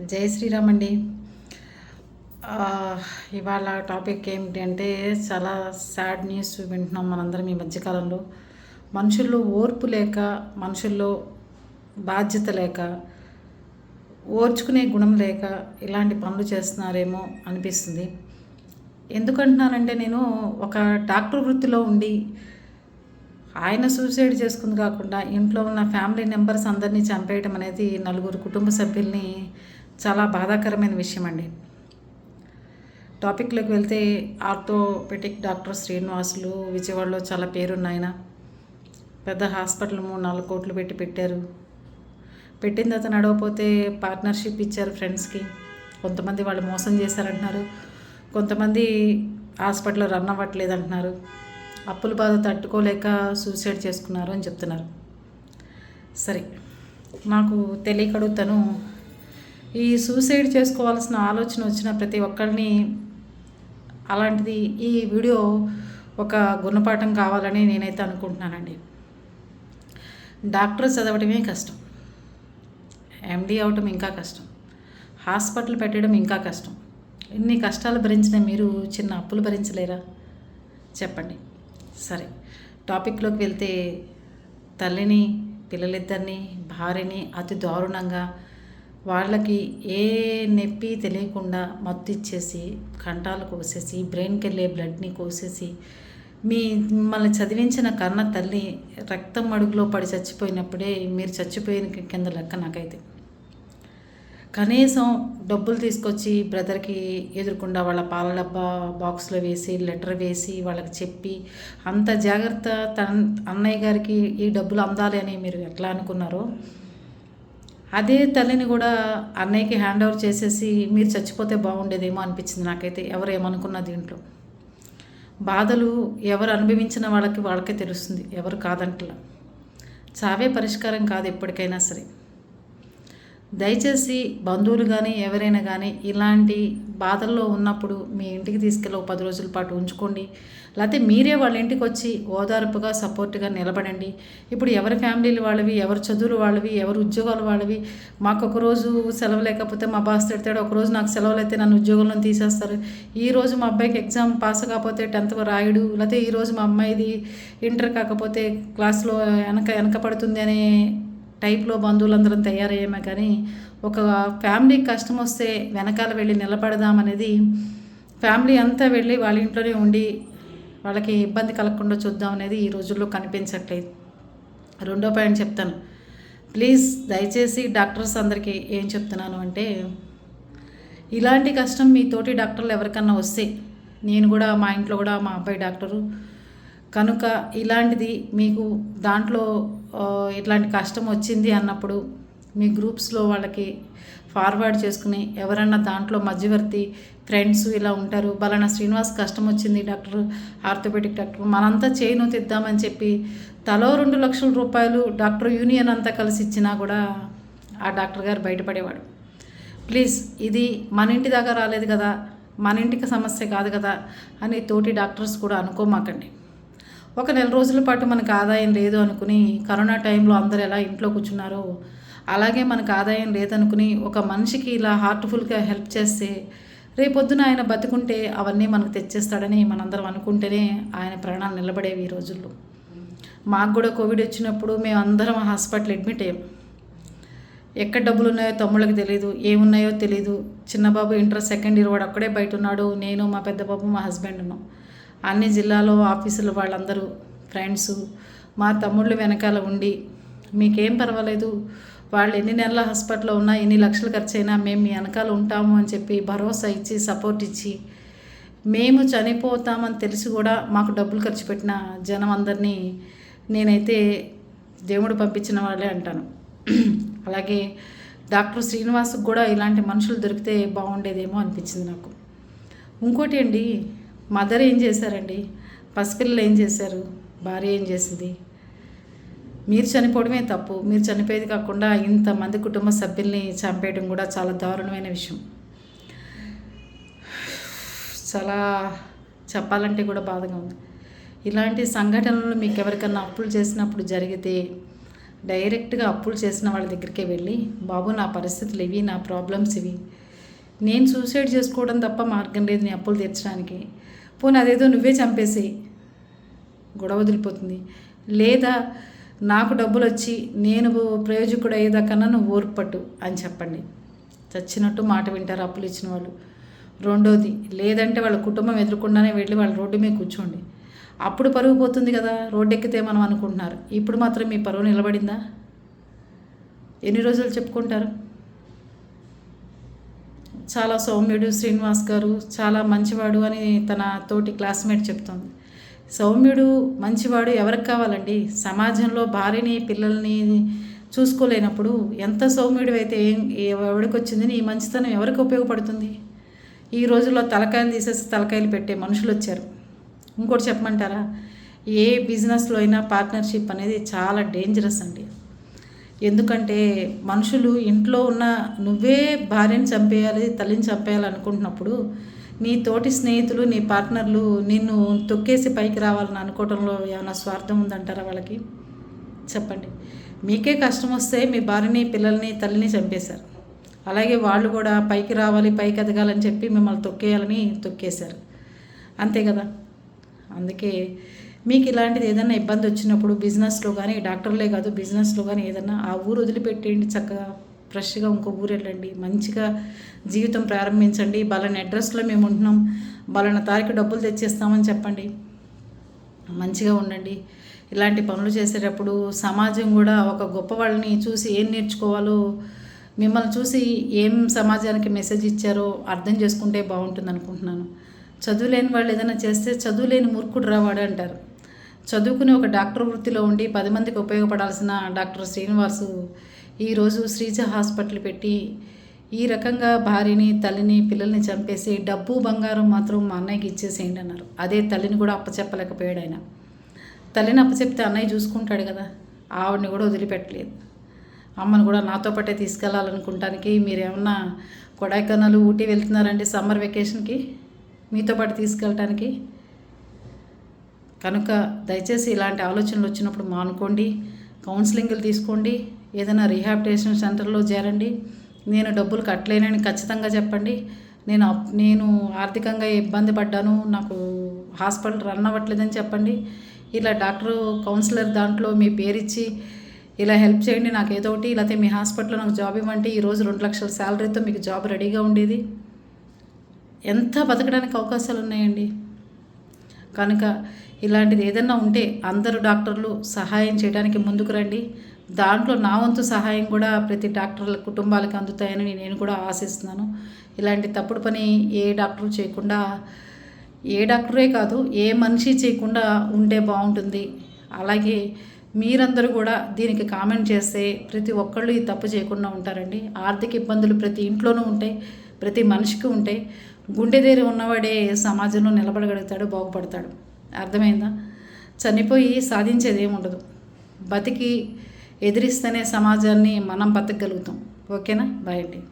జై శ్రీరామ్ అండి. ఇవాళ టాపిక్ ఏమిటి అంటే చాలా సాడ్ న్యూస్ వింటున్నాం మనందరం ఈ మధ్యకాలంలో. మనుషుల్లో ఓర్పు లేక మనుషుల్లో బాధ్యత లేక ఓర్చుకునే గుణం లేక ఇలాంటి పనులు చేస్తున్నారేమో అనిపిస్తుంది. ఎందుకంటున్నానంటే నేను ఒక డాక్టర్ వృత్తిలో ఉండి ఆయన సూసైడ్ చేసుకుంది కాకుండా ఇంట్లో ఉన్న ఫ్యామిలీ మెంబర్స్ అందరినీ చంపేయడం అనేది నలుగురు కుటుంబ సభ్యుల్ని చాలా బాధాకరమైన విషయం అండి. టాపిక్లోకి వెళ్తే ఆర్థోపెటిక్ డాక్టర్ శ్రీనివాసులు విజయవాడలో చాలా పేరున్నాయన. పెద్ద హాస్పిటల్ మూడు నాలుగు కోట్లు పెట్టి పెట్టారు. పెట్టిన తర్వాత నడవపోతే పార్ట్నర్షిప్ ఇచ్చారు ఫ్రెండ్స్కి. కొంతమంది వాళ్ళు మోసం చేశారంటున్నారు. కొంతమంది హాస్పిటల్ రన్ అవ్వట్లేదు అంటున్నారు అప్పుల బాధ తట్టుకోలేక సూసైడ్ చేసుకున్నారు అని చెప్తున్నారు. సరే నాకు తెలియకడుగుతాను ఈ సూసైడ్ చేసుకోవాల్సిన ఆలోచన వచ్చిన ప్రతి ఒక్కరిని అలాంటిది ఈ వీడియో ఒక గుణపాఠం కావాలని నేనైతే అనుకుంటున్నానండి. డాక్టర్ చదవటమే కష్టం. ఎండి అవటం ఇంకా కష్టం. హాస్పిటల్ పెట్టడం ఇంకా కష్టం. ఇన్ని కష్టాలు భరించిన మీరు చిన్న అప్పులు భరించలేరా? చెప్పండి. సరే. టాపిక్లోకి వెళ్తే తల్లిని పిల్లలిద్దరిని భార్యని అతి దారుణంగా వాళ్ళకి ఏ నొప్పి తెలియకుండా మత్తు ఇచ్చేసి కంటాలు కోసేసి బ్రెయిన్కి వెళ్ళే బ్లడ్ని కోసేసి మీ మిమ్మల్ని చదివించిన కన్న తల్లి రక్తం అడుగులో పడి చచ్చిపోయినప్పుడే మీరు చచ్చిపోయిన కింద లెక్క నాకైతే. కనీసం డబ్బులు తీసుకొచ్చి బ్రదర్కి ఎదురుకుండా వాళ్ళ పాల డబ్బా బాక్స్లో వేసి లెటర్ వేసి వాళ్ళకి చెప్పి అంత జాగ్రత్త తన అన్నయ్య గారికి ఈ డబ్బులు అందాలి అని మీరు ఎట్లా అనుకున్నారో అదే తల్లిని కూడా అన్నయ్యకి హ్యాండ్ ఓవర్ చేసేసి మీరు చచ్చిపోతే బాగుండేదేమో అనిపించింది నాకైతే. ఎవరు ఏమనుకున్న దీంట్లో. బాధలు ఎవరు అనుభవించిన వాళ్ళకి వాళ్ళకే తెలుస్తుంది. ఎవరు కాదంటలా. చావే పరిష్కారం కాదు ఎప్పటికైనా సరే. దయచేసి బంధువులు కానీ ఎవరైనా కానీ ఇలాంటి బాధల్లో ఉన్నప్పుడు మీ ఇంటికి తీసుకెళ్ళి ఒక పది రోజుల పాటు ఉంచుకోండి. లేకపోతే మీరే వాళ్ళ ఇంటికి వచ్చి ఓదార్పుగా సపోర్ట్గా నిలబడండి. ఇప్పుడు ఎవరి ఫ్యామిలీలు వాళ్ళవి ఎవరి చదువులు వాళ్ళవి ఎవరి ఉద్యోగాలు వాళ్ళవి మాకు ఒక రోజు సెలవు లేకపోతే మా బాస్ తిడతాడు ఒకరోజు నాకు సెలవులు అయితే నన్ను ఉద్యోగంలో తీసేస్తారు. ఈ రోజు మా అబ్బాయికి ఎగ్జామ్ పాస్ కాకపోతే టెన్త్ రాయడు లేకపోతే ఈరోజు మా అమ్మాయిది ఇంటర్ కాకపోతే క్లాస్లో వెనక వెనకపడుతుంది అనే టైప్లో బంధువులందరం తయారయ్యామే కానీ ఒక ఫ్యామిలీ కష్టం వస్తే వెనకాల వెళ్ళి నిలబడదామనేది ఫ్యామిలీ అంతా వెళ్ళి వాళ్ళ ఇంట్లోనే ఉండి వాళ్ళకి ఇబ్బంది కలగకుండా చూద్దాం అనేది ఈ రోజుల్లో కనిపించట్లేదు. రెండో పాయింట్ చెప్తాను. ప్లీజ్ దయచేసి డాక్టర్స్ అందరికీ ఏం చెప్తున్నాను అంటే ఇలాంటి కష్టం మీ తోటి డాక్టర్లు ఎవరికన్నా వస్తే నేను కూడా మా ఇంట్లో కూడా మా అబ్బాయి డాక్టరు. కనుక ఇలాంటిది మీకు దాంట్లో ఇట్లాంటి కష్టం వచ్చింది అన్నప్పుడు మీ గ్రూప్స్లో వాళ్ళకి ఫార్వర్డ్ చేసుకుని ఎవరన్నా దాంట్లో మధ్యవర్తి ఫ్రెండ్స్ ఇలా ఉంటారు. బలానా శ్రీనివాస్ కష్టం వచ్చింది డాక్టర్ ఆర్థోపెటిక్ డాక్టర్ మనంతా చేయను తెద్దామని చెప్పి తలో రెండు లక్షల రూపాయలు డాక్టర్ యూనియన్ అంతా కలిసి ఇచ్చినా కూడా ఆ డాక్టర్ గారు బయటపడేవాడు. ప్లీజ్ ఇది మన ఇంటి దాకా రాలేదు కదా మన ఇంటికి సమస్య కాదు కదా అని తోటి డాక్టర్స్ కూడా అనుకోమాకండి. ఒక నెల రోజుల పాటు మనకు ఆదాయం లేదు అనుకుని కరోనా టైంలో అందరు ఎలా ఇంట్లో కూర్చున్నారో అలాగే మనకు ఆదాయం లేదనుకుని ఒక మనిషికి ఇలా హార్ట్ఫుల్గా హెల్ప్ చేస్తే రేపొద్దున ఆయన బతుకుంటే అవన్నీ మనకు తెచ్చేస్తాడని మనందరం అనుకుంటేనే ఆయన ప్రాణాలు నిలబడేవి ఈ రోజుల్లో. మాకు కూడా కోవిడ్ వచ్చినప్పుడు మేము అందరం హాస్పిటల్ అడ్మిట్ అయ్యాం. ఎక్కడ డబ్బులు ఉన్నాయో తమ్ముళ్ళకి తెలియదు ఏమున్నాయో తెలియదు చిన్న బాబు ఇంటర్ సెకండ్ ఇయర్ వాడు అక్కడే బయట ఉన్నాడు నేను మా పెద్ద బాబు మా హస్బెండ్ ఉన్నాం. అన్ని జిల్లాలో ఆఫీసులు వాళ్ళందరూ ఫ్రెండ్స్ మా తమ్ముళ్ళు వెనకాల ఉండి మీకేం పర్వాలేదు? వాళ్ళు ఎన్ని నెలల హాస్పిటల్లో ఉన్నా ఎన్ని లక్షలు ఖర్చు అయినా మేము మీ వెనకాల ఉంటాము అని చెప్పి భరోసా ఇచ్చి సపోర్ట్ ఇచ్చి మేము చనిపోతామని తెలిసి కూడా మాకు డబ్బులు ఖర్చు పెట్టిన జనం అందరినీ నేనైతే దేవుడు పంపించిన వాళ్ళే అంటాను. అలాగే డాక్టర్ శ్రీనివాస్కి కూడా ఇలాంటి మనుషులు దొరికితే బాగుండేదేమో అనిపించింది నాకు. ఇంకోటి అండి మదర్ ఏం చేశారండి? పసిపిల్లలు ఏం చేశారు? భార్య ఏం చేసింది? మీరు చనిపోవడమే తప్పు. మీరు చనిపోయేది కాకుండా ఇంతమంది కుటుంబ సభ్యుల్ని చంపేయడం కూడా చాలా దారుణమైన విషయం. చాలా చెప్పాలంటే కూడా బాధగా ఉంది. ఇలాంటి సంఘటనలు మీకు ఎవరికన్నా అప్పులు చేసినప్పుడు జరిగితే డైరెక్ట్గా అప్పులు చేసిన వాళ్ళ దగ్గరికే వెళ్ళి బాబు నా పరిస్థితులు ఇవి నా ప్రాబ్లమ్స్ ఇవి. నేను సూసైడ్ చేసుకోవడం తప్ప మార్గం లేదు నీ అప్పులు తీర్చడానికి. పోనీ అదేదో నువ్వే చంపేసేయి. గొడవ వదిలిపోతుంది. లేదా నాకు డబ్బులు వచ్చి నేను ప్రయోజకుడు అయ్యేదాకన్నా నువ్వు ఓర్పట్టు అని చెప్పండి. చచ్చినట్టు మాట వింటారు అప్పులు ఇచ్చిన వాళ్ళు. రెండోది లేదంటే వాళ్ళ కుటుంబం ఎదుర్కొండానే వెళ్ళి వాళ్ళ రోడ్డు మీద కూర్చోండి. అప్పుడు పరుగు పోతుంది కదా రోడ్డు ఎక్కితే మనం అనుకుంటున్నారు. ఇప్పుడు మాత్రం మీ పరువు నిలబడిందా? ఎన్ని రోజులు చెప్పుకుంటారు? చాలా సౌమ్యుడు శ్రీనివాస్ గారు చాలా మంచివాడు అని తన తోటి క్లాస్మేట్ చెప్తుంది. సౌమ్యుడు మంచివాడు ఎవరికి కావాలండి? సమాజంలో భార్యని పిల్లల్ని చూసుకోలేనప్పుడు ఎంత సౌమ్యుడు అయితే ఏం ఎవరికి వచ్చింది నీ మంచితనం ఎవరికి ఉపయోగపడుతుంది? ఈ రోజుల్లో తలకాయలు తీసేసి తలకాయలు పెట్టే మనుషులు వచ్చారు. ఇంకోటి చెప్పమంటారా? ఏ బిజినెస్లో అయినా పార్ట్నర్షిప్ అనేది చాలా డేంజరస్ అండి. ఎందుకంటే మనుషులు ఇంట్లో ఉన్న నువ్వే భార్యని చంపేయాలి తల్లిని చంపేయాలి అనుకుంటున్నప్పుడు నీ తోటి స్నేహితులు నీ పార్ట్నర్లు నిన్ను తొక్కేసి పైకి రావాలని అనుకోవడంలో ఏమైనా స్వార్థం ఉందంటారా వాళ్ళకి? చెప్పండి. మీకే కష్టం వస్తే మీ భార్యని పిల్లల్ని తల్లిని చంపేశారు. అలాగే వాళ్ళు కూడా పైకి రావాలి పైకి ఎదగాలని చెప్పి మిమ్మల్ని తొక్కేయాలని తొక్కేశారు. అంతే కదా? అందుకే మీకు ఇలాంటిది ఏదైనా ఇబ్బంది వచ్చినప్పుడు బిజినెస్లో కానీ డాక్టర్లే కాదు బిజినెస్లో కానీ ఏదైనా ఆ ఊరు వదిలిపెట్టేయండి చక్కగా. ఫ్రెష్గా ఇంకో ఊరు వెళ్ళండి. మంచిగా జీవితం ప్రారంభించండి. బలన అడ్రస్లో మేము ఉంటున్నాం. బలన తారీఖు డబ్బులు తెచ్చేస్తామని చెప్పండి. మంచిగా ఉండండి. ఇలాంటి పనులు చేసేటప్పుడు సమాజం కూడా ఒక గొప్ప వాళ్ళని చూసి ఏం నేర్చుకోవాలో మిమ్మల్ని చూసి ఏం సమాజానికి మెసేజ్ ఇచ్చారో అర్థం చేసుకుంటే బాగుంటుంది అనుకుంటున్నాను చదువులేని వాళ్ళు ఏదైనా చేస్తే చదువులేని మూర్ఖుడు రావాడు అంటారు చదువుకుని ఒక డాక్టర్ వృత్తిలో ఉండి పది మందికి ఉపయోగపడాల్సిన డాక్టర్ శ్రీనివాసు ఈరోజు శ్రీజ హాస్పిటల్ పెట్టి ఈ రకంగా భార్యని తల్లిని పిల్లల్ని చంపేసి డబ్బు బంగారం మాత్రం మా అన్నయ్యకి ఇచ్చేసేయండి అన్నారు. అదే తల్లిని కూడా అప్పచెప్పలేకపోయాడు ఆయన. తల్లిని అప్పచెప్తే అన్నయ్య చూసుకుంటాడు కదా ఆవిడని కూడా వదిలిపెట్టలేదు. అమ్మను కూడా నాతో పాటే తీసుకెళ్ళాలనుకుంటానికి మీరు ఏమన్నా ఊటీ వెళ్తున్నారండి సమ్మర్ వెకేషన్కి? మీతో పాటు తీసుకెళ్ళటానికి? కనుక దయచేసి ఇలాంటి ఆలోచనలు వచ్చినప్పుడు మానుకోండి కౌన్సిలింగ్లు తీసుకోండి ఏదైనా రీహాబిటేషన్ సెంటర్లో చేరండి. నేను డబ్బులు కట్టలేనని ఖచ్చితంగా చెప్పండి. నేను నేను ఆర్థికంగా ఇబ్బంది పడ్డాను నాకు హాస్పిటల్ రన్ అవ్వట్లేదని చెప్పండి. ఇలా డాక్టర్ కౌన్సిలర్ దాంట్లో మీ పేరిచ్చి ఇలా హెల్ప్ చేయండి నాకు ఏదో ఒకటి లేకపోతే మీ హాస్పిటల్లో నాకు జాబ్ ఇవ్వండి ఈరోజు రెండు లక్షల శాలరీతో మీకు జాబ్ రెడీగా ఉండేది. ఎంత బతకడానికి అవకాశాలు ఉన్నాయండి? కనుక ఇలాంటిది ఏదన్నా ఉంటే అందరు డాక్టర్లు సహాయం చేయడానికి ముందుకు రండి. దాంట్లో నా వంతు సహాయం కూడా ప్రతి డాక్టర్ల కుటుంబాలకు అందుతాయని నేను కూడా ఆశిస్తున్నాను. ఇలాంటి తప్పుడు పని ఏ డాక్టర్ చేయకుండా ఏ డాక్టరే కాదు ఏ మనిషి చేయకుండా ఉంటే బాగుంటుంది. అలాగే మీరందరూ కూడా దీనికి కామెంట్ చేస్తే ప్రతి ఒక్కళ్ళు ఈ తప్పు చేయకుండా ఉంటారండి. ఆర్థిక ఇబ్బందులు ప్రతి ఇంట్లోనూ ఉంటాయి ప్రతి మనిషికి ఉంటాయి గుండె దగ్గర ఉన్నవాడే సమాజంలో నిలబడగలుగుతాడు బాగుపడతాడు. అర్థమైందా? చనిపోయి సాధించేది ఏముండదు. బతికి ఎదిరిస్తేనే సమాజాన్ని మనం బతకగలుగుతాం. ఓకేనా? బాయ్ అండి.